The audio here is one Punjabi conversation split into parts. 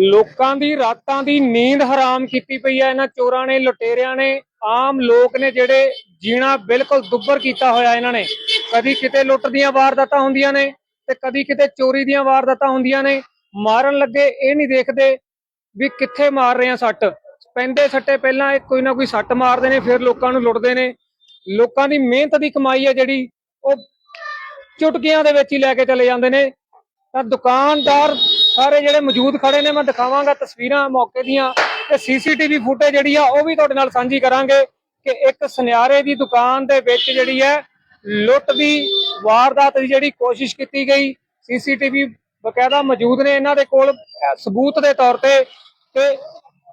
ਲੋਕਾਂ ਦੀ ਰਾਤਾਂ ਦੀ ਨੀਂਦ ਹਰਾਮ ਕੀਤੀ ਪਈ ਹੈ। ਇਹਨਾਂ ਚੋਰਾਂ ਨੇ, ਲੁਟੇਰਿਆਂ ਨੇ, ਆਮ ਲੋਕ ਨੇ ਜਿਹੜੇ ਜੀਣਾ ਬਿਲਕੁਲ ਦੁੱਬਰ ਕੀਤਾ ਹੋਇਆ ਇਹਨਾਂ ਨੇ। ਕਦੀ ਕਿਤੇ ਲੁੱਟ ਦੀਆਂ ਵਾਰਦਾਤਾਂ ਹੁੰਦੀਆਂ ਨੇ ਤੇ ਕਦੀ ਕਿਤੇ ਚੋਰੀ ਦੀਆਂ ਵਾਰਦਾਤਾਂ ਹੁੰਦੀਆਂ ਨੇ। ਮਾਰਨ ਲੱਗੇ ਇਹ ਨਹੀਂ ਦੇਖਦੇ ਵੀ ਕਿੱਥੇ ਮਾਰ ਰਹੇ ਆ ਸੱਟ। ਪੈਂਦੇ ਸੱਟੇ ਪਹਿਲਾਂ ਇਹ ਕੋਈ ਨਾ ਕੋਈ ਸੱਟ ਮਾਰਦੇ ਨੇ, ਫਿਰ ਲੋਕਾਂ ਨੂੰ ਲੁੱਟਦੇ ਨੇ। ਲੋਕਾਂ ਦੀ ਮਿਹਨਤ ਦੀ ਕਮਾਈ ਹੈ ਜਿਹੜੀ, ਉਹ ਚੁਟਕੀਆਂ ਦੇ ਵਿੱਚ ਹੀ ਲੈ ਕੇ ਚਲੇ ਜਾਂਦੇ ਨੇ। ਤਾਂ ਦੁਕਾਨਦਾਰ ਸਾਰੇ ਜਿਹੜੇ ਮੌਜੂਦ ਖੜੇ ਨੇ, ਮੈਂ ਦਿਖਾਵਾਂਗਾ ਤਸਵੀਰਾਂ ਮੌਕੇ ਦੀਆਂ ਤੇ ਸੀਸੀਟੀਵੀ ਫੁਟੇਜ ਜਿਹੜੀ ਆ, ਉਹ ਵੀ ਤੁਹਾਡੇ ਨਾਲ ਸਾਂਝੀ ਕਰਾਂਗੇ ਕਿ ਇੱਕ ਸੁਨਿਆਰੇ ਦੀ ਦੁਕਾਨ ਦੇ ਵਿੱਚ ਜਿਹੜੀ ਹੈ, ਲੁੱਟ ਦੀ ਵਾਰਦਾਤ ਦੀ ਜਿਹੜੀ ਕੋਸ਼ਿਸ਼ ਕੀਤੀ ਗਈ। ਸੀਸੀਟੀਵੀ ਬਕਾਇਦਾ ਮੌਜੂਦ ਨੇ ਇਹਨਾਂ ਦੇ ਕੋਲ ਸਬੂਤ ਦੇ ਤੌਰ ਤੇ ਤੇ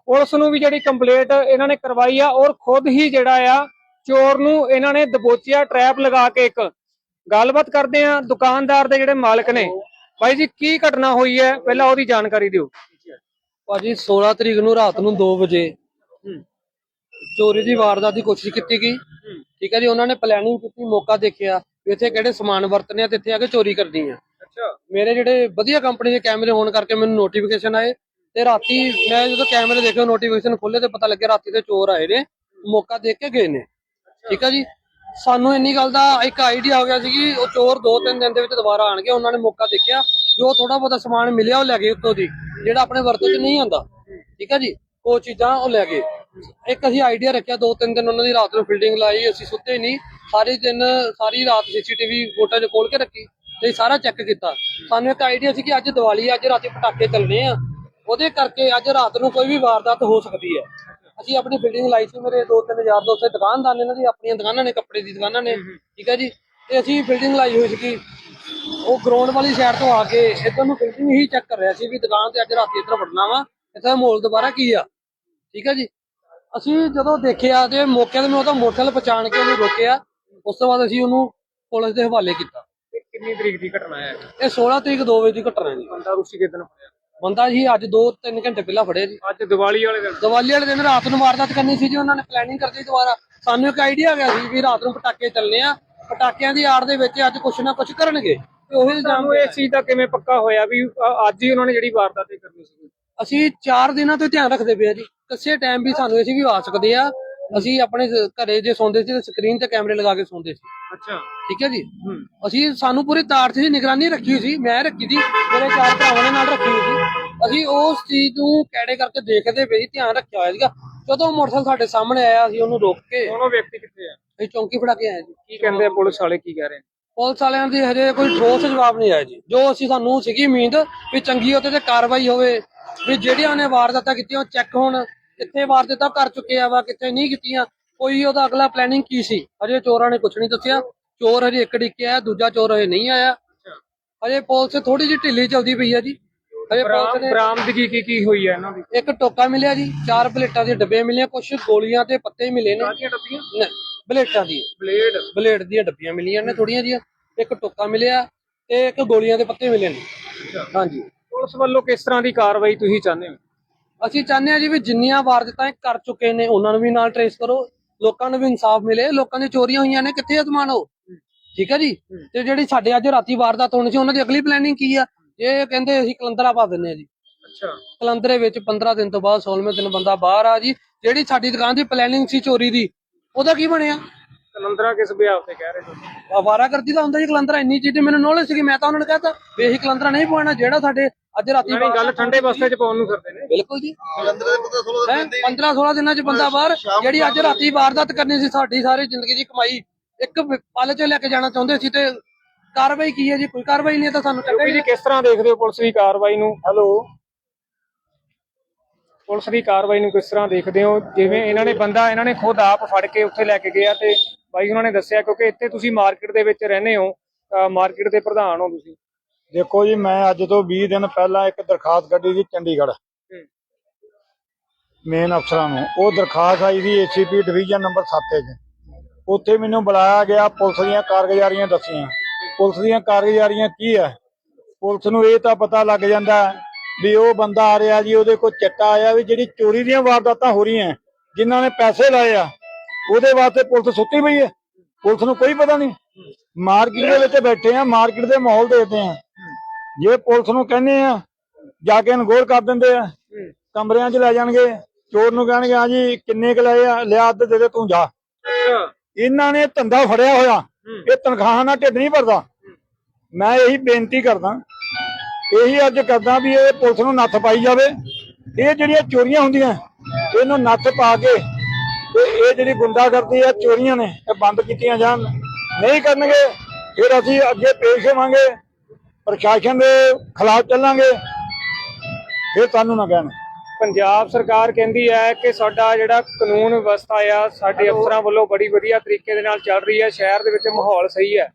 ਪੁਲਿਸ ਨੂੰ ਵੀ ਜਿਹੜੀ ਕੰਪਲੇਂਟ ਇਹਨਾਂ ਨੇ ਕਰਵਾਈ ਆ, ਔਰ ਖੁਦ ਹੀ ਜਿਹੜਾ ਆ, ਚੋਰ ਨੂੰ ਇਹਨਾਂ ਨੇ ਦਬੋਚਿਆ, ਟ੍ਰੈਪ ਲਗਾ ਕੇ ਇੱਕ। ਗੱਲਬਾਤ ਕਰਦੇ ਆ ਦੁਕਾਨਦਾਰ ਦੇ ਜਿਹੜੇ ਮਾਲਕ ਨੇ। ਬਾਈ ਜੀ ਕੀ ਘਟਨਾ ਹੋਈ ਹੈ? ਪਹਿਲਾਂ ਉਹਦੀ ਜਾਣਕਾਰੀ ਦਿਓ। ਭਾਜੀ 16 ਤਰੀਕ ਨੂੰ ਰਾਤ ਨੂੰ 2 ਵਜੇ ਚੋਰੀ ਦੀ ਵਾਰਦਾਤ ਦੀ ਕੋਸ਼ਿਸ਼ ਕੀਤੀ ਗਈ। ਠੀਕ ਹੈ ਜੀ ਉਹਨਾਂ ਨੇ ਪਲੈਨਿੰਗ ਕੀਤੀ ਮੌਕਾ ਦੇਖਿਆ ਵੀ ਇੱਥੇ ਕਿਹੜੇ ਸਮਾਨ ਵਰਤਨੇ ਆ ਤੇ ਇੱਥੇ ਆ ਕੇ ਚੋਰੀ ਕਰਨੀ ਆ। ਅੱਛਾ। ਮੇਰੇ ਜਿਹੜੇ ਵਧੀਆ ਕੰਪਨੀ ਦੇ ਕੈਮਰੇ ਹੋਣ ਕਰਕੇ ਮੈਨੂੰ ਨੋਟੀਫਿਕੇਸ਼ਨ ਆਏ ਤੇ ਰਾਤੀ ਮੈਂ ਜਦੋਂ ਕੈਮਰੇ ਦੇਖੇ ਨੋਟੀਫਿਕੇਸ਼ਨ ਖੋਲੇ ਤੇ ਪਤਾ ਲੱਗਿਆ ਰਾਤੀ ਤੇ ਚੋਰ ਆਏ ਨੇ। ਮੌਕਾ ਦੇਖ ਕੇ ਗਏ ਨੇ। ਠੀਕ ਹੈ ਜੀ ਸਾਨੂੰ ਇੰਨੀ ਗੱਲ ਦਾ ਇੱਕ ਆਈਡੀਆ ਹੋ ਗਿਆ ਸੀ ਕਿ ਉਹ ਚੋਰ ਦੋ ਤਿੰਨ ਦਿਨ ਦੇ ਵਿੱਚ ਦੁਬਾਰਾ ਆਣਗੇ ਉਹਨਾਂ ਨੇ ਮੌਕਾ ਦੇਖਿਆ ਜੋ ਥੋੜਾ ਬਹੁਤਾ ਸਮਾਨ ਮਿਲਿਆ ਉਹ ਲੈ ਗਏ ਉੱਤੋਂ ਦੀ ਜਿਹੜਾ ਆਪਣੇ ਵਰਤੋਂ 'ਚ ਨਹੀਂ ਆਂਦਾ ਠੀਕ ਹੈ ਜੀ? ਉਹ ਚੀਜ਼ਾਂ ਉਹ ਲੈ ਗਏ। ਇੱਕ ਅਸੀਂ ਆਈਡੀਆ ਰੱਖਿਆ ਦੋ ਤਿੰਨ ਦਿਨ ਉਹਨਾਂ ਦੀ ਰਾਤ ਨੂੰ ਫੀਲਡਿੰਗ ਲਾਈ ਅਸੀਂ ਸੁੱਤੇ ਨਹੀਂ। ਸਾਰੇ ਦਿਨ ਸਾਰੀ ਰਾਤ ਸੀਸੀਟੀਵੀ ਫੋਟੋਜ ਖੋਲ ਕੇ ਰੱਖੀ ਤੇ ਸਾਰਾ ਚੈੱਕ ਕੀਤਾ। ਸਾਨੂੰ ਇੱਕ ਆਈਡੀਆ ਸੀ ਕਿ ਅੱਜ ਦੀਵਾਲੀ ਹੈ, ਅੱਜ ਰਾਤੀ ਪਟਾਕੇ ਚੱਲਣੇ ਆ। ਉਹਦੇ ਕਰਕੇ ਅੱਜ ਰਾਤ ਨੂੰ ਕੋਈ ਵੀ ਵਾਰਦਾਤ ਹੋ ਸਕਦੀ ਹੈ। ਅਸੀਂ ਆਪਣੀ ਬਿਲਡਿੰਗ ਲਾਈ ਸੀ ਮੇਰੇ ਦੋ ਤਿੰਨ ਯਾਰ ਦੋਸਤ ਦੁਕਾਨਦਾਰ ਨੇ ਇਹਨਾਂ ਦੀ ਆਪਣੀਆਂ ਦੁਕਾਨਾਂ ਨੇ ਕੱਪੜੇ ਦੀ ਦੁਕਾਨਾਂ ਨੇ ਠੀਕ ਹੈ ਜੀ। ਤੇ ਅਸੀਂ ਬਿਲਡਿੰਗ ਲਾਈ ਹੋਈ ਸੀਗੀ। ਉਹ ਗਰਾਊਂਡ ਵਾਲੀ ਸਾਈਡ ਤੋਂ ਆ ਕੇ ਇੱਧਰ ਨੂੰ ਬਿਲਡਿੰਗ ਹੀ ਚੈੱਕ ਕਰ ਰਿਹਾ ਸੀ ਵੀ ਦੁਕਾਨ ਤੇ ਅੱਜ ਰਾਤੀ ਇੱਧਰ ਵੜਨਾ ਵਾ ਇੱਥੇ ਦਾ ਮਾਹੌਲ ਦੁਬਾਰਾ ਕੀ ਆ ਠੀਕ ਹੈ ਜੀ। ਅਸੀਂ ਜਦੋਂ ਦੇਖਿਆ ਤੇ ਮੌਕੇ ਤੇ ਮੈਂ ਉਹਦਾ ਮੋਟਰਸਾਈਕਲ ਪਛਾਣ ਕੇ ਉਹਨੂੰ ਰੋਕਿਆ ਉਸ ਤੋਂ ਬਾਅਦ ਅਸੀਂ ਉਹਨੂੰ ਪੁਲਿਸ ਦੇ ਹਵਾਲੇ ਕੀਤਾ। ਕਿੰਨੀ ਤਰੀਕ ਦੀ ਘਟਨਾ ਹੈ? ਇਹ 16 ਤਰੀਕ 2 ਵਜੇ ਦੀ ਘਟਨਾ ਹੈ ਜੀ। ਬੰਦਾ ਰੁੱਸੀ ਕਿਦਨ ਹੋਇਆ ਬੰਦਾ ਜੀ ਅੱਜ 2-3 ਘੰਟੇ ਪਹਿਲਾਂ ਫੜਿਆ ਜੀ। ਅੱਜ ਦੀਵਾਲੀ ਵਾਲੇ ਦਿਨ। ਦੀਵਾਲੀ ਵਾਲੇ ਦਿਨ ਰਾਤ ਨੂੰ ਵਾਰਦਾਤ ਕਰਨੀ ਸੀ ਜੀ ਉਹਨਾਂ ਨੇ ਪਲੈਨਿੰਗ ਕਰਦੀ ਦੁਬਾਰਾ। ਸਾਨੂੰ ਇੱਕ ਆਈਡੀਆ ਆ ਗਿਆ ਸੀ ਵੀ ਰਾਤ ਨੂੰ ਪਟਾਕੇ ਚੱਲਨੇ ਆ। ਪਟਾਕਿਆਂ ਦੀ ਆੜ ਦੇ ਵਿੱਚ ਅੱਜ ਕੁਛ ਨਾ ਕੁਛ ਕਰਨਗੇ। ਤੇ ਉਹੀ ਤੁਹਾਨੂੰ ਇਸ ਚੀਜ਼ ਦਾ ਕਿਵੇਂ ਪੱਕਾ ਹੋਇਆ ਵੀ ਅੱਜ ਹੀ ਉਹਨਾਂ ਨੇ ਜਿਹੜੀ ਵਾਰਦਾਤ ਕਰਨੀ ਸੀ। ਅਸੀਂ 4 ਦਿਨਾਂ ਤੋਂ ਧਿਆਨ ਰੱਖਦੇ ਪਏ ਆ ਜੀ। ਕਿਸੇ ਟਾਈਮ ਵੀ ਸਾਨੂੰ ਅਸੀਂ ਵੀ ਆ ਸਕਦੇ ਆ। ਅਸੀਂ ਆਪਣੇ ਘਰੇ ਜੇ ਸੌਂਦੇ ਸੀ ਤੇ ਸਕਰੀਨ ਤੇ ਕੈਮਰੇ ਲਗਾ ਕੇ ਸੌਂਦੇ ਸੀ। ਅੱਛਾ। ਠੀਕ ਹੈ ਜੀ? ਅਸੀਂ ਸਾਨੂੰ ਪੂਰੀ ਤਾਰ ਦੀ ਨਿਗਰਾਨੀ ਰੱਖੀ ਹੋਈ ਸੀ। ਮੈਂ ਰੱਖੀ ਸੀ ਮੇਰੇ ਚਾਰ ਭਰਾਵਾਂ ਨੇ ਨਾਲ ਰੱਖੀ ਹੋਈ ਸੀ। ਅਸੀਂ ਉਸ ਚੀਜ਼ ਨੂੰ ਕੈੜੇ ਕਰਕੇ ਦੇਖਦੇ ਪਏ ਧਿਆਨ ਰੱਖਿਆ ਹੋਇਆ ਸੀਗਾ। ਜਦੋਂ ਮੋਟਰਸਾਈਕਲ ਸਾਡੇ ਸਾਹਮਣੇ ਆਇਆ ਅਸੀਂ ਉਹਨੂੰ ਰੋਕ ਕੇ ਉਹ ਵਿਅਕਤੀ ਕਿੱਥੇ ਆ? ਅਸੀਂ ਚੌਂਕੀ ਫੜਾ ਕੇ ਆਏ ਜੀ। ਕੀ ਕਹਿੰਦੇ ਆ ਪੁਲਿਸ ਵਾਲੇ ਕੀ ਕਹਿ ਰਹੇ ਨੇ? ਪੁਲਿਸ ਵਾਲਿਆਂ ਦੀ ਹਜੇ ਕੋਈ ਠੋਸ ਜਵਾਬ ਨਹੀਂ ਆਇਆ ਜੀ। ਜੋ ਅਸੀਂ ਸਾਨੂੰ ਸੀਗੀ ਉਮੀਦ ਵੀ ਚੰਗੀ ਉਹਦੇ ਤੇ ਕਾਰਵਾਈ ਹੋਵੇ ਵੀ ਜਿਹੜੀਆਂ ਉਹਨੇ ਵਾਰਦਾਤਾਂ ਕੀਤੀਆਂ ਉਹ ਚੈੱਕ ਹੋਣ। ਕਿੱਥੇ ਵਾਰਦਾਤਾਂ ਕਰ ਚੁੱਕੇ ਆ ਵਾ ਕਿੱਥੇ ਨਹੀਂ ਕੀਤੀਆਂ। ਕੋਈ ਉਹਦਾ ਅਗਲਾ ਪਲੈਨਿੰਗ ਕੀ ਸੀ? ਹਜੇ ਚੋਰਾਂ ਨੇ ਕੁਝ ਨਹੀਂ ਦੱਸਿਆ। ਚੋਰ ਹਜੇ ਇੱਕ ਡਿੱਕਿਆ ਦੂਜਾ ਚੋਰ ਹਜੇ ਨਹੀਂ ਆਇਆ। ਹਜੇ ਪੁਲਿਸ ਥੋੜੀ ਜਿਹੀ ਢਿੱਲੀ ਚੱਲਦੀ ਪਈ ਆ ਜੀ। ਹਜੇ ਪੁਲਿਸ ਨੇ ਬਰਾਮਦਗੀ ਕੀ ਕੀ ਹੋਈ ਹੈ ਇਹਨਾਂ ਦੀ? ਇੱਕ ਟੋਕਾ ਮਿਲਿਆ ਜੀ ਚਾਰ ਪਲੇਟਾਂ ਦੇ ਡੱਬੇ ਮਿਲੇ ਕੁਝ ਗੋਲੀਆਂ ਤੇ ਪੱਤੇ ਮਿਲੇ ਨੇ। ਕਾਹਦੀਆਂ ਡੱਬੀਆਂ? ਨਹੀਂ, ਪਲੇਟਾਂ ਦੀ। ਬਲੇਡ? ਬਲੇਡ ਦੀਆਂ ਡੱਬੀਆਂ ਮਿਲੀਆਂ ਨੇ ਥੋੜੀਆਂ ਜੀਆਂ ਇੱਕ ਟੋਕਾ ਮਿਲਿਆ ਤੇ ਇੱਕ ਗੋਲੀਆਂ ਦੇ ਪੱਤੇ ਮਿਲੇ ਨੇ। ਹਾਂਜੀ। ਪੁਲਿਸ ਵੱਲੋਂ ਕਿਸ ਤਰ੍ਹਾਂ ਦੀ ਕਾਰਵਾਈ ਤੁਸੀਂ ਚਾਹੁੰਦੇ ਹੋ? ਅਸੀਂ ਚਾਹੁੰਦੇ ਹਾਂ ਜੀ ਵੀ ਜਿੰਨੀਆਂ ਵਾਰਦਾਤਾਂ ਇਹ ਕਰ ਚੁੱਕੇ ਨੇ ਉਹਨਾਂ ਨੂੰ ਵੀ ਨਾਲ ਟਰੇਸ ਕਰੋ। ਲੋਕਾਂ ਨੂੰ ਵੀ ਇਨਸਾਫ ਮਿਲੇ। ਲੋਕਾਂ ਦੀ ਚੋਰੀਆਂ ਹੋਈਆਂ ਨੇ ਕਿੱਥੇ ਅਜ਼ਮਾਨ ਉਹ? ਠੀਕ ਹੈ ਜੀ? ਤੇ ਜਿਹੜੀ ਸਾਡੇ ਅੱਜ ਰਾਤੀ ਵਾਰਦਾਤ ਹੋਣੀ ਸੀ ਉਹਨਾਂ ਦੀ ਅਗਲੀ ਪਲੈਨਿੰਗ ਕੀ ਆ? ਇਹ ਕਹਿੰਦੇ ਅਸੀਂ ਕਲੰਦਰਾ ਪਾ ਦਿੰਨੇ ਆ ਜੀ। ਅੱਛਾ। ਕਲੰਦਰੇ ਵਿੱਚ 15 ਦਿਨ ਤੋਂ ਬਾਅਦ 16ਵੇਂ ਦਿਨ ਬੰਦਾ ਬਾਹਰ ਆ ਜੀ। ਜਿਹੜੀ ਸਾਡੀ ਦੁਕਾਨ ਦੀ ਪਲੈਨਿੰਗ ਸੀ ਚੋਰੀ ਦੀ ਉਹਦਾ ਕੀ ਬਣਿਆ? ਕਲੰਦਰਾ ਕਿਸ ਬਿਆਹ ਤੇ ਕਹਿ ਰਹੇ ਤੁਸੀਂ ਆਵਾਰਾਗਰਦੀ ਦਾ ਹੁੰਦਾ ਜੀ ਕਲੰਦਰਾ ਇੰਨੀ ਚੀਜ਼ ਮੈਨੂੰ ਨੌਲੇਜ ਸੀ ਮੈਂ ਤਾਂ ਉਹਨਾਂ ਨੂੰ ਕਹਤਾ ਵੀ ਇਹੀ ਕਲੰਦਰਾ ਨਹੀਂ ਪਵਾਉਣਾ ਜਿਹੜਾ ਸਾਡੇ ਅੱਜ ਰਾਤੀ ਯਾਨੀ ਗੱਲ ਠੰਡੇ ਬਸਤੇ ਚ ਪਾਉਣ ਨੂੰ ਫਿਰਦੇ ਨੇ। ਬਿਲਕੁਲ ਜੀ। 15 16 ਦਿਨਾਂ ਚ ਬੰਦਾ ਬਾਹਰ ਜਿਹੜੀ ਅੱਜ ਰਾਤੀ ਵਾਰਦਾਤ ਕਰਨੀ ਸੀ ਸਾਡੀ ਸਾਰੀ ਜ਼ਿੰਦਗੀ ਦੀ ਕਮਾਈ ਇੱਕ ਪਲ ਚ ਲੈ ਕੇ ਜਾਣਾ ਚਾਹੁੰਦੇ ਸੀ ਤੇ ਕਾਰਵਾਈ ਕੀ ਹੈ ਜੀ? ਕੋਈ ਕਾਰਵਾਈ ਨਹੀਂ ਤਾਂ ਸਾਨੂੰ ਕਿਉਂਕਿ ਜੀ ਕਿਸ ਤਰ੍ਹਾਂ ਦੇਖਦੇ ਹੋ ਪੁਲਿਸ ਦੀ ਕਾਰਵਾਈ ਨੂੰ? ਹੈਲੋ। ਪੁਲਿਸ ਦੀ ਕਾਰਵਾਈ ਨੂੰ ਕਿਸ ਤਰ੍ਹਾਂ ਦੇਖਦੇ ਹੋ? ਜਿਵੇਂ ਇਹਨਾਂ ਨੇ ਬੰਦਾ ਇਹਨਾਂ ਨੇ ਖੁਦ ਆਪ ਫੜ ਕੇ ਉੱਥੇ ਲੈ ਕੇ ਗਿਆ ਤੇ ਬਾਈ ਉਹਨਾਂ ਨੇ ਦੱਸਿਆ ਕਿਉਂਕਿ ਇੱਥੇ ਤੁਸੀਂ ਮਾਰਕੀਟ ਦੇ ਵਿੱਚ ਰਹਿੰਦੇ ਹੋ ਮਾਰਕੀਟ ਦੇ ਪ੍ਰਧਾਨ ਹੋ ਤੁਸੀਂ। ਦੇਖੋ ਜੀ ਮੈਂ ਅੱਜ ਤੋਂ 20 ਦਿਨ ਪਹਿਲਾਂ ਇੱਕ ਦਰਖਾਸਤ ਕੱਢੀ ਸੀ ਚੰਡੀਗੜ੍ਹ। ਮੇਨ ਅਫਸਰਾਂ ਨੂੰ। ਉਹ ਦਰਖਾਸਤ ਆਈ ਸੀ ਏਸੀਪੀ ਡਿਵੀਜ਼ਨ ਨੰਬਰ 7 'ਚ ਉੱਥੇ ਮੈਨੂੰ ਬੁਲਾਇਆ ਗਿਆ ਪੁਲਿਸ ਦੀਆਂ ਕਾਰਗੁਜ਼ਾਰੀਆਂ ਦੱਸੀਆਂ। ਪੁਲਿਸ ਦੀਆਂ ਕਾਰਗੁਜ਼ਾਰੀਆਂ ਕੀ ਹੈ ਪੁਲਿਸ ਨੂੰ ਇਹ ਤਾਂ ਪਤਾ ਲੱਗ ਜਾਂਦਾ ਵੀ ਉਹ ਬੰਦਾ ਆ ਰਿਹਾ ਜੀ ਉਹਦੇ ਕੋਲ ਚਿੱਟਾ ਆਇਆ ਵੀ ਜਿਹੜੀ ਚੋਰੀ ਦੀਆਂ ਵਾਰਦਾਤਾਂ ਹੋ ਰਹੀਆਂ ਜਿਨ੍ਹਾਂ ਨੇ ਪੈਸੇ ਲਾਏ ਆ ਉਹਦੇ ਵਾਸਤੇ ਪੁਲਿਸ ਸੁੱਤੀ ਪਈ ਹੈ ਪੁਲਿਸ ਨੂੰ ਕੋਈ ਪਤਾ ਨਹੀਂ। ਮਾਰਕੀਟ ਦੇ ਵਿੱਚ ਬੈਠੇ ਆ ਮਾਰਕੀਟ ਦੇ ਮਾਹੌਲ ਦੇਖਦੇ ਆ। ਜੇ ਪੁਲਿਸ ਨੂੰ ਕਹਿੰਦੇ ਆ ਜਾ ਕੇ ਅਨਗੋਲ ਕਰ ਦਿੰਦੇ ਆ ਕਮਰਿਆਂ 'ਚ ਲੈ ਜਾਣਗੇ ਚੋਰ ਨੂੰ ਕਹਿਣਗੇ ਹਾਂ ਜੀ ਕਿੰਨੇ ਕੁ ਲਏ ਆ? ਲਿਆ ਅੱਧ ਦੇ ਦੇ ਤੂੰ ਜਾ। ਇਹਨਾਂ ਨੇ ਧੰਦਾ ਫੜਿਆ ਹੋਇਆ। ਇਹ ਤਨਖਾਹਾਂ ਨਾਲ ਢਿੱਡ ਨਹੀਂ ਭਰਦਾ। ਮੈਂ ਇਹੀ ਬੇਨਤੀ ਕਰਦਾ। ਇਹੀ ਅੱਜ ਕਰਦਾ ਵੀ ਇਹ ਪੁਲਿਸ ਨੂੰ ਨੱਥ ਪਾਈ ਜਾਵੇ। ਇਹ ਜਿਹੜੀਆਂ ਚੋਰੀਆਂ ਹੁੰਦੀਆਂ ਇਹਨੂੰ ਨੱਥ ਪਾ ਕੇ ਤੇ ਇਹ ਜਿਹੜੀ ਗੁੰਡਾਗਰਦੀ ਆ ਚੋਰੀਆਂ ਨੇ ਇਹ ਬੰਦ ਕੀਤੀਆਂ ਜਾਣ। ਨਹੀਂ ਕਰਨਗੇ ਫਿਰ ਅਸੀਂ ਅੱਗੇ ਪੇਸ਼ ਹੋਵਾਂਗੇ। ਪ੍ਰਸ਼ਾਸਨ ਦੇ ਖਿਲਾਫ ਚੱਲਾਂਗੇ ਫਿਰ ਸਾਨੂੰ ਨਾ ਕਹਿਣ। ਪੰਜਾਬ ਸਰਕਾਰ ਕਹਿੰਦੀ ਹੈ ਕਿ ਸਾਡਾ ਜਿਹੜਾ ਕਾਨੂੰਨ ਵਿਵਸਥਾ ਆ ਸਾਡੇ ਅਫਸਰਾਂ ਵੱਲੋਂ ਬੜੀ ਵਧੀਆ ਤਰੀਕੇ ਦੇ ਨਾਲ ਚੱਲ ਰਹੀ ਹੈ ਸ਼ਹਿਰ ਦੇ ਵਿੱਚ ਮਾਹੌਲ ਸਹੀ ਹੈ।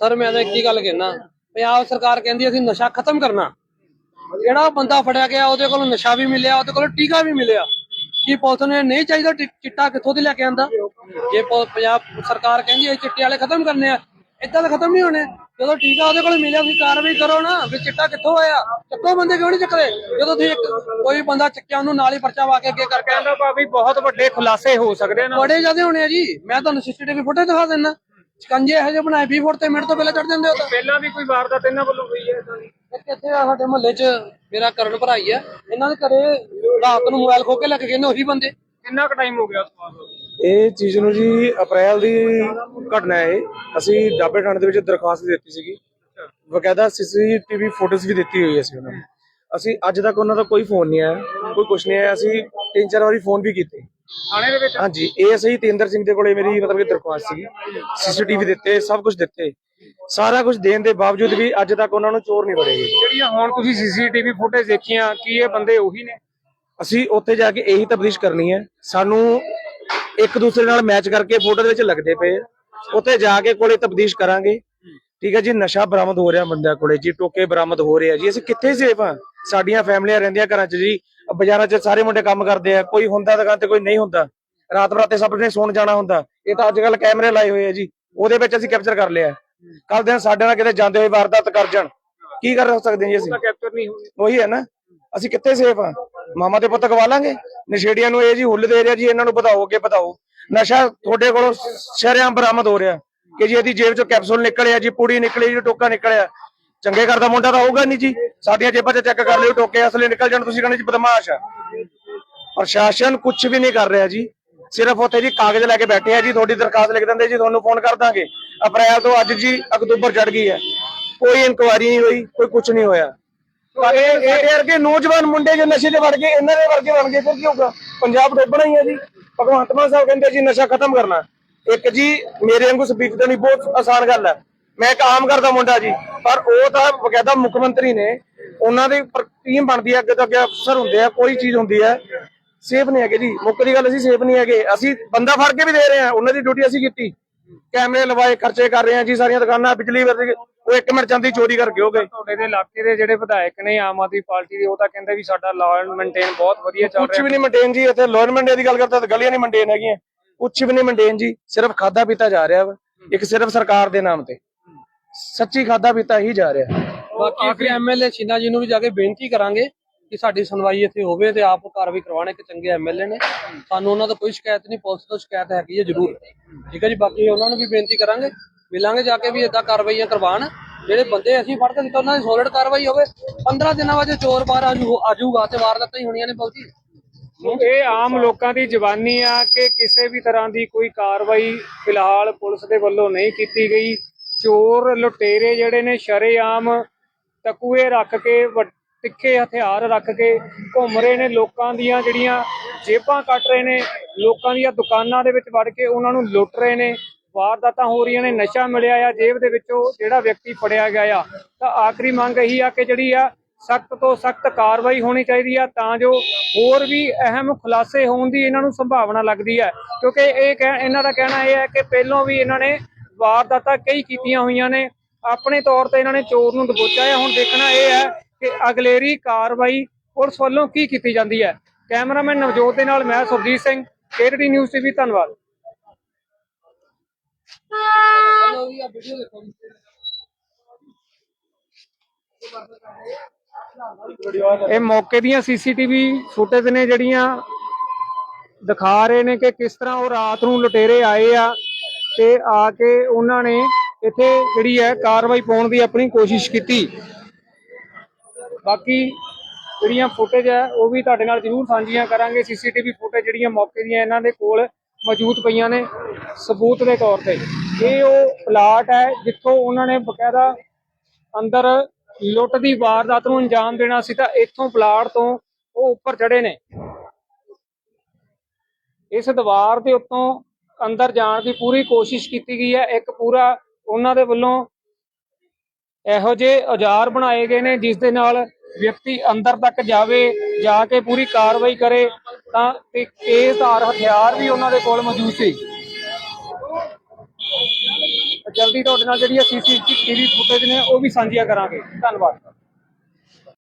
ਸਰ ਮੈਂ ਤਾਂ ਇੱਕ ਹੀ ਗੱਲ ਕਹਿਣਾ ਪੰਜਾਬ ਸਰਕਾਰ ਕਹਿੰਦੀ ਅਸੀਂ ਨਸ਼ਾ ਖਤਮ ਕਰਨਾ। ਜਿਹੜਾ ਬੰਦਾ ਫੜਿਆ ਗਿਆ ਉਹਦੇ ਕੋਲ ਨਸ਼ਾ ਵੀ ਮਿਲਿਆ ਉਹਦੇ ਕੋਲ ਟੀਕਾ ਵੀ ਮਿਲਿਆ। ਕੀ ਪੁਲਿਸ ਨੇ ਨਹੀਂ ਚਾਹੀਦਾ ਚਿੱਟਾ ਕਿੱਥੋਂ ਦੀ ਲੈ ਕੇ ਆਂਦਾ? ਜੇ ਪੰਜਾਬ ਸਰਕਾਰ ਕਹਿੰਦੀ ਹੈ ਚਿੱਟੇ ਵਾਲੇ ਖਤਮ ਕਰਨੇ ਆ ਇਦਾਂ ਤਾਂ ਖਤਮ ਨਹੀਂ ਹੋਣੇ। ਜਦੋਂ ਟੀਕਾ ਉਹਦੇ ਕੋਲ ਮਿਲਿਆ ਤੁਸੀਂ ਕਾਰਵਾਈ ਕਰੋ ਨਾ ਵੀ ਚਿੱਟਾ ਕਿੱਥੋਂ ਆਇਆ? ਚੱਕੋ ਬੰਦੇ ਕਿਉਂ ਨਹੀਂ ਚੱਕਦੇ? ਜਦੋਂ ਤੁਸੀਂ ਇੱਕ ਕੋਈ ਬੰਦਾ ਚੱਕਿਆ ਉਹਨੂੰ ਨਾਲ ਹੀ ਪਰਚਾ ਵਾ ਕੇ ਅੱਗੇ ਕਰਕੇ ਕਹਿੰਦਾ ਭਾਵੇਂ ਬਹੁਤ ਵੱਡੇ ਖੁਲਾਸੇ ਹੋ ਸਕਦੇ ਨੇ। ਬੜੇ ਜਿਆਦੇ ਹੋਣੇ ਆ ਜੀ। ਮੈਂ ਤੁਹਾਨੂੰ ਸੀਸੀਟੀਵੀ ਫੁਟੇਜ ਦਿਖਾ ਦਿੰਦਾ। ਸ਼ਿਕੰਜੇ ਇਹੋ ਜਿਹੇ ਬਣਾਏ 20 ਫੁੱਟ ਤੇ ਮਿੰਟ ਤੋਂ ਪਹਿਲਾਂ ਚੜ ਜਾਂਦੇ ਹੋ ਤਾਂ। ਪਹਿਲਾਂ ਵੀ ਕੋਈ ਵਾਰਦਾਤ ਇਹਨਾਂ ਵੱਲੋਂ ਹੋਈ ਹੈ ਏਦਾਂ ਦੀ? ਇੱਕ ਇੱਥੇ ਆ ਸਾਡੇ ਮੁਹੱਲੇ 'ਚ ਮੇਰਾ ਕਰਨ ਭਰਾਈ ਆ। ਇਹਨਾਂ ਦੇ ਘਰੇ ਰਾਤ ਨੂੰ ਮੋਬਾਈਲ ਖੋ ਕੇ ਲੈ ਕੇ ਗਏ ਨੇ ਉਹੀ ਬੰਦੇ। ਕਿੰਨਾ ਕੁ ਟਾਈਮ ਹੋ ਗਿਆ ਉਸ ਤੋਂ ਬਾਅਦ? ਇਹ ਚੀਜ਼ ਨੂੰ ਜੀ ਅਪ੍ਰੈਲ ਦੀ ਘਟਨਾ ਹੈ। ਅਸੀਂ ਡਾਬੇ ਥਾਣੇ ਦੇ ਵਿੱਚ ਦਰਖਾਸਤ ਦਿੱਤੀ ਸੀਗੀ। ਬਕਾਇਦਾ ਸੀਸੀਟੀਵੀ ਫੋਟੋਜ਼ ਵੀ ਦਿੱਤੀ ਹੋਈ ਹੈ ਅਸੀਂ ਉਹਨਾਂ ਨੂੰ। ਅਸੀਂ ਅੱਜ ਤੱਕ ਉਹਨਾਂ ਦਾ ਕੋਈ ਫੋਨ ਨਹੀਂ ਆਇਆ ਕੋਈ ਕੁਝ ਨਹੀਂ ਆਇਆ। ਅਸੀਂ ਤਿੰਨ ਚਾਰ ਵਾਰੀ ਫੋਨ ਵੀ ਕੀਤੇ। ਥਾਣੇ ਦੇ ਵਿੱਚ? ਹਾਂਜੀ ਇਹ ਸਹੀ ਤੇਂਦਰ ਸਿੰਘ ਦੇ ਕੋਲੇ ਮੇਰੀ ਮਤਲਬ ਕਿ ਦਰਖਾਸਤ ਸੀਗੀ। ਸੀਸੀਟੀਵੀ ਦਿੱਤੇ ਸਭ ਕੁਝ ਦਿੱਤੇ। ਸਾਰਾ ਕੁਝ ਦੇਣ ਦੇ ਬਾਵਜੂਦ ਵੀ ਅੱਜ ਤੱਕ ਉਹਨਾਂ ਨੂੰ ਚੋਰ ਨਹੀਂ ਫੜੇਗੇ ਜਿਹੜੀਆਂ ਹੁਣ ਤੁਸੀਂ ਸੀਸੀਟੀਵੀ ਫੁਟੇਜ ਦੇਖੀਆਂ ਕੀ ਇਹ ਬੰਦੇ ਉਹੀ ਨੇ? ਅਸੀਂ ਉੱਥੇ ਜਾ ਕੇ ਇਹੀ ਤਬਦੀਸ਼ ਕਰਨੀ ਹੈ। ਸਾਨੂੰ ਇੱਕ ਦੂਸਰੇ ਨਾਲ ਮੈਚ ਕਰਕੇ ਫੋਟੋ ਦੇ ਵਿੱਚ ਲੱਗਦੇ ਪਏ ਆ। ਉੱਥੇ ਜਾ ਕੇ ਕੋਲੇ ਤਬਦੀਸ਼ ਕਰਾਂਗੇ। ਠੀਕ ਹੈ ਜੀ ਨਸ਼ਾ ਬਰਾਮਦ ਹੋ ਰਿਹਾ ਬੰਦਿਆਂ ਕੋਲੇ ਜੀ ਟੋਕੇ ਬਰਾਮਦ ਹੋ ਰਹੇ ਜੀ। ਅਸੀਂ ਕਿੱਥੇ ਸੇਫ ਆ? ਸਾਡੀਆਂ ਫੈਮਲੀਆਂ ਰਹਿੰਦੀਆਂ ਘਰਾਂ 'ਚ ਜੀ ਬਾਜ਼ਾਰਾਂ 'ਚ ਸਾਰੇ ਮੁੰਡੇ ਕੰਮ ਕਰਦੇ ਆ। ਕੋਈ ਹੁੰਦਾ ਦੁਕਾਨ ਤੇ ਕੋਈ ਨਹੀਂ ਹੁੰਦਾ। ਰਾਤ ਬਰਾਤੇ ਸਭ ਨੇ ਸੌਣ ਜਾਣਾ ਹੁੰਦਾ। ਇਹ ਤਾਂ ਅੱਜ ਕੱਲ ਕੈਮਰੇ ਲਾਏ ਹੋਏ ਆ ਜੀ। ਉਹਦੇ ਵਿੱਚ ਅਸੀਂ ਕੈਪਚਰ ਕਰ ਲਿਆ। ਕੱਲ ਦਿਨ ਸਾਡੇ ਨਾਲ ਕਿਤੇ ਜਾਂਦੇ ਹੋਏ ਵਾਰਦਾਤ ਕਰ ਜਾਣ। ਕੀ ਕਰ ਸਕਦੇ ਜੀ ਅਸੀਂ? ਤਾਂ ਕੈਪਚਰ ਨਹੀਂ ਹੋਈ ਉਹੀ ਹੈ ਨਾ। ਅਸੀਂ ਕਿੱਥੇ ਸੇਫ ਆ? ਮਾਮਾ ਤੇ ਪੁੱਤ ਗਵਾ ਲਾਂਗੇ। ਨਸ਼ੇੜੀਆਂ ਨੂੰ ਇਹ ਜੀ ਹੁੱਲ ਦੇ ਰਿਹਾ ਜੀ, ਇਹਨਾਂ ਨੂੰ ਵਧਾਓ ਅੱਗੇ ਵਧਾਓ। ਨਸ਼ਾ ਤੁਹਾਡੇ ਕੋਲੋਂ ਸ਼ਰਿਆਮ ਬਰਾਮਦ ਹੋ ਰਿਹਾ। ਕਿ ਜੀ ਇਹਦੀ ਜੇਬ ਚੋਂ ਕੈਪਸੂਲ ਨਿਕਲਿਆ ਜੀ, ਪੁੜੀ ਨਿਕਲੀ ਜੀ, ਟੋਕਾ ਨਿਕਲਿਆ। ਚੰਗੇ ਘਰ ਦਾ ਮੁੰਡਾ ਤਾਂ ਹੋਊਗਾ ਨਹੀਂ ਜੀ। ਸਾਡੀਆਂ ਜੇਬਾਂ 'ਚ ਚੈੱਕ ਕਰ ਲਿਓ, ਟੋਕੇ ਅਸਲੇ ਨਿਕਲ ਜਾਣ, ਤੁਸੀਂ ਕਹਿੰਦੇ ਜੀ ਬਦਮਾਸ਼ ਆ। ਪ੍ਰਸ਼ਾਸਨ ਕੁਝ ਵੀ ਨਹੀਂ ਕਰ ਰਿਹਾ ਜੀ। ਸਿਰਫ ਉੱਥੇ ਜੀ ਕਾਗਜ਼ ਲੈ ਕੇ ਬੈਠੇ ਆ ਜੀ, ਤੁਹਾਡੀ ਦਰਖਾਸਤ ਲਿਖ ਦਿੰਦੇ ਜੀ, ਤੁਹਾਨੂੰ ਫੋਨ ਕਰ ਦਾਂਗੇ। ਅਪ੍ਰੈਲ ਤੋਂ ਅੱਜ ਜੀ ਅਕਤੂਬਰ ਚੜ ਗਈ ਹੈ। ਕੋਈ ਇਨਕੁਆਇਰੀ ਨਹੀਂ ਹੋਈ, ਕੋਈ ਕੁਝ ਨਹੀਂ ਹੋਇਆ। ਇਹ ਸਾਡੇ ਵਰਗੇ ਨੌਜਵਾਨ ਮੁੰਡੇ ਜੋ ਨਸ਼ੇ 'ਚ ਵੜ ਗਏ ਇਹਨਾਂ ਦੇ ਵਰਗੇ ਬਣ ਗਏ ਫਿਰ ਕੀ ਹੋਊਗਾ? ਪੰਜਾਬ ਡੁੱਬਣਾ ਹੀ ਹੈ ਜੀ। ਭਗਵੰਤ ਮਾਨ ਸਾਹਿਬ ਕਹਿੰਦੇ ਜੀ ਨਸ਼ਾ ਖਤਮ ਕਰਨਾ। ਇੱਕ ਜੀ ਮੇਰੇ ਵਾਂਗੂ ਸਪੀਕ ਕਰਨੀ ਬਹੁਤ ਆਸਾਨ ਗੱਲ ਹੈ। ਮੈਂ ਇੱਕ ਆਮ ਘਰ ਦਾ ਮੁੰਡਾ ਜੀ ਪਰ ਉਹ ਤਾਂ ਬਕਾਇਦਾ ਮੁੱਖ ਮੰਤਰੀ ਨੇ। ਉਹਨਾਂ ਦੀ ਟੀਮ ਬਣਦੀ ਹੈ ਅੱਗੇ ਤੋਂ ਅੱਗੇ ਅਫਸਰ ਹੁੰਦੇ ਆ ਕੋਈ ਚੀਜ਼ ਹੁੰਦੀ ਹੈ। ਸੇਫ ਨਹੀਂ ਹੈਗੇ ਜੀ। ਦੀ ਗੱਲ ਅਸੀਂ ਸੇਫ ਨਹੀਂ ਹੈਗੇ। ਅਸੀਂ ਬੰਦਾ ਫੜ ਕੇ ਵੀ ਦੇ ਰਹੇ ਹਾਂ ਉਹਨਾਂ ਦੀ ਡਿਊਟੀ ਅਸੀਂ ਕੀਤੀ। ਕੈਮਰੇ ਲਵਾਏ ਖਰਚੇ ਕਰ ਰਹੇ ਹਾਂ ਜੀ ਸਾਰੀਆਂ ਦੁਕਾਨਾਂ ਬਿਜਲੀ ਵਰਗੇ ਉਹ ਇੱਕ ਮਿੰਟ ਜਾਂਦੀ ਚੋਰੀ ਕਰਕੇ ਹੋ ਗਏ। ਤੁਹਾਡੇ ਦੇ ਇਲਾਕੇ ਦੇ ਜਿਹੜੇ ਵਿਧਾਇਕ ਨੇ ਆਮ ਆਦਮੀ ਪਾਰਟੀ ਦੇ ਉਹ ਤਾਂ ਕਹਿੰਦੇ ਵੀ ਸਾਡਾ ਲਾਅ ਐਂਡ ਮੇਨਟੇਨ ਬਹੁਤ ਵਧੀਆ ਚੱਲ ਕੁਝ ਰਿਹਾ। ਵੀ ਨਹੀਂ ਮੇਨਟੇਨ ਜੀ ਇੱਥੇ ਲੋਨਮੈਂਟ ਦੀ ਗੱਲ ਕਰਦਾ ਤਾਂ ਗਲੀਆਂ ਨਹੀਂ ਮੇਨਟੇਨ ਹੈਗੀਆਂ। ਕੁਝ ਵੀ ਨਹੀਂ ਮੇਨਟੇਨ ਜੀ ਸਿਰਫ ਖਾਦਾ ਪੀਤਾ ਜਾ ਰਿਹਾ ਵਾ ਇੱਕ ਸਿਰਫ ਸਰਕਾਰ ਦੇ ਨਾਮ ਤੇ। ਸੱਚੀ ਖਾਦਾ ਪੀਤਾ ਹੀ ਜਾ ਰਿਹਾ। ਬਾਕੀ ਫਿਰ ਐਮਐਲਏ ਛੀਨਾ ਜੀ ਨੂੰ ਵੀ ਜਾ ਕੇ ਬੇਨਤੀ ਕਰਾਂਗੇ ਕਿ ਸਾਡੀ ਸੁਣਵਾਈ ਇੱਥੇ ਹੋਵੇ ਤੇ ਆਪ ਕਾਰਵਾਈ ਕਰਵਾਉਣ, ਇੱਕ ਚੰਗੇ ਐਮਐਲਏ ਨੇ। ਸਾਨੂੰ ਉਹਨਾਂ ਤੋਂ ਕੋਈ ਸ਼ਿਕਾਇਤ ਨਹੀਂ, ਪੁਲਿਸ ਤੋਂ ਸ਼ਿਕਾਇਤ ਹੈਗੀ ਹੈ, ਜ਼ਰੂਰ। ਠੀਕ ਹੈ ਜੀ, ਬਾਕੀ ਉਹਨਾਂ ਨੂੰ ਵੀ ਬੇਨਤੀ ਕਰਾਂਗੇ, ਮਿਲਾਂਗੇ ਜਾ ਕੇ ਵੀ ਇਦਾਂ ਕਾਰਵਾਈਆਂ ਕਰਵਾਉਣ। ਜਿਹੜੇ ਬੰਦੇ ਅਸੀਂ ਫੜ ਕੇ ਦਿੱਤਾ, ਉਹਨਾਂ ਦੀ ਸੋਲਿਡ ਕਾਰਵਾਈ ਹੋਵੇ। 15 ਦਿਨਾਂ ਬਾਅਦ ਚੋਰ ਬਾਹਰ ਆਜੂ, ਆਜੂਗਾ, ਤੇ ਵਾਰਦਾਤਾਂ ਹੀ ਹੋਣੀਆਂ ਨੇ ਬਲਕਿ। ਇਹ ਆਮ ਲੋਕਾਂ ਦੀ ਜ਼ਬਾਨੀ ਆ ਕਿ ਕਿਸੇ ਵੀ ਤਰ੍ਹਾਂ ਦੀ ਕੋਈ ਕਾਰਵਾਈ ਫਿਲਹਾਲ ਪੁਲਿਸ ਦੇ ਵੱਲੋਂ ਨਹੀਂ ਕੀਤੀ ਗਈ। ਚੋਰ ਲੁਟੇਰੇ ਜਿਹੜੇ ਨੇ, ਸ਼ਰੇਆਮ ਤਕੂਏ ਰੱਖ ਕੇ ਵੱਡ- ਤਿੱਖੇ ਹਥਿਆਰ ਰੱਖ ਕੇ ਘੁੰਮ ਰਹੇ ਨੇ ਲੋਕਾਂ ਦੀਆਂ ਜਿਹੜੀਆਂ ਜੇਬਾਂ ਕੱਟ ਰਹੇ ਨੇ, ਲੋਕਾਂ ਦੀਆਂ ਦੁਕਾਨਾਂ ਦੇ ਵਿੱਚ ਵੜ ਕੇ ਉਹਨਾਂ ਨੂੰ ਲੁੱਟ ਰਹੇ ਨੇ, ਵਾਰਦਾਤਾਂ ਹੋ ਰਹੀਆਂ ਨੇ, ਨਸ਼ਾ ਮਿਲਿਆ ਆ ਜੇਬ ਦੇ ਵਿੱਚੋਂ, ਜਿਹੜਾ ਵਿਅਕਤੀ ਫੜਿਆ ਗਿਆ ਆ। ਤਾਂ ਆਖਰੀ ਮੰਗ ਇਹੀ ਆ ਕਿ ਜਿਹੜੀ ਆ ਸਖਤ ਤੋਂ ਸਖਤ ਕਾਰਵਾਈ ਹੋਣੀ ਚਾਹੀਦੀ ਆ, ਤਾਂ ਜੋ ਹੋਰ ਵੀ ਅਹਿਮ ਖੁਲਾਸੇ ਹੋਣ ਦੀ ਇਹਨਾਂ ਨੂੰ ਸੰਭਾਵਨਾ ਲੱਗਦੀ ਹੈ ਕਿਉਂਕਿ ਇਹ ਕਹਿ- ਇਹਨਾਂ ਦਾ ਕਹਿਣਾ ਇਹ ਹੈ ਕਿ ਪਹਿਲਾਂ ਵੀ ਇਹਨਾਂ ਨੇ ਵਾਰਦਾਤਾਂ ਕਈ ਕੀਤੀਆਂ ਹੋਈਆਂ ਨੇ, ਆਪਣੇ ਤੌਰ ਤੇ ਇਹਨਾਂ ਨੇ ਚੋਰ ਨੂੰ ਦਬੋਚਿਆ ਹੈ ਹੁਣ ਦੇਖਣਾ ਇਹ ਹੈ ਕਿ ਅਗਲੇਰੀ ਕਾਰਵਾਈ ਪੁਲਿਸ ਵੱਲੋਂ ਕੀ ਕੀਤੀ ਜਾਂਦੀ ਹੈ? ਕੈਮਰਾਮੈਨ ਨਵਜੋਤ ਦੇ ਨਾਲ ਮੈਂ Surjit Singh KTD news TV, ਧੰਨਵਾਦ। ਇਹ ਮੌਕੇ ਦੀਆਂ ਸੀਸੀਟੀਵੀ ਫੁਟੇਜ ਨੇ ਜਿਹੜੀਆਂ ਦਿਖਾ ਰਹੇ ਨੇ ਕਿ ਕਿਸ ਤਰ੍ਹਾਂ ਉਹ ਰਾਤ ਨੂੰ ਲੁਟੇਰੇ ਆਏ ਆ ਤੇ ਆ ਕੇ ਉਹਨਾਂ ਨੇ ਇੱਥੇ ਜਿਹੜੀ ਹੈ ਕਾਰਵਾਈ ਪਾਉਣ ਦੀ ਆਪਣੀ ਕੋਸ਼ਿਸ਼ ਕੀਤੀ। ਬਾਕੀ ਜਿਹੜੀਆਂ ਫੁਟੇਜ ਹੈ, ਉਹ ਵੀ ਤੁਹਾਡੇ ਨਾਲ ਜ਼ਰੂਰ ਸਾਂਝੀਆਂ ਕਰਾਂਗੇ। ਸੀਸੀਟੀਵੀ ਫੁਟੇਜ ਜਿਹੜੀਆਂ ਮੌਕੇ ਦੀਆਂ ਇਹਨਾਂ ਦੇ ਕੋਲ ਮੌਜੂਦ ਪਈਆਂ ਨੇ ਸਬੂਤ ਦੇ ਤੌਰ ਤੇ। ਇਹ ਉਹ ਪਲਾਟ ਹੈ ਜਿੱਥੋਂ ਉਹਨਾਂ ਨੇ ਬਕਾਇਦਾ ਅੰਦਰ ਲੁੱਟ ਦੀ ਵਾਰਦਾਤ ਨੂੰ ਅੰਜਾਮ ਦੇਣਾ ਸੀ ਤਾਂ ਇੱਥੋਂ ਪਲਾਟ ਤੋਂ ਉਹ ਉੱਪਰ ਚੜੇ ਨੇ। ਇਸ ਦੀਵਾਰ ਦੇ ਉੱਤੋਂ ਅੰਦਰ ਜਾਣ ਦੀ ਪੂਰੀ ਕੋਸ਼ਿਸ਼ ਕੀਤੀ ਗਈ ਹੈ। ਇੱਕ ਪੂਰਾ ਉਹਨਾਂ ਦੇ ਵੱਲੋਂ ਇਹੋ ਜਿਹੇ ਔਜ਼ਾਰ ਬਣਾਏ ਗਏ ਨੇ ਜਿਸ ਦੇ ਨਾਲ ਵਿਅਕਤੀ ਅੰਦਰ ਤੱਕ ਜਾਵੇ, ਜਾ ਕੇ ਪੂਰੀ ਕਾਰਵਾਈ ਕਰੇ, ਤਾਂ ਤੇ ਤੇਜ਼ਧਾਰ ਹਥਿਆਰ ਵੀ ਉਹਨਾਂ ਦੇ ਕੋਲ ਮੌਜੂਦ ਸੀ। ਜਲਦੀ ਤੁਹਾਡੇ ਨਾਲ ਜਿਹੜੀਆਂ ਸੀਸੀਟੀਵੀ ਫੁਟੇਜ ਨੇ, ਉਹ ਵੀ ਸਾਂਝੀਆਂ ਕਰਾਂਗੇ। ਧੰਨਵਾਦ।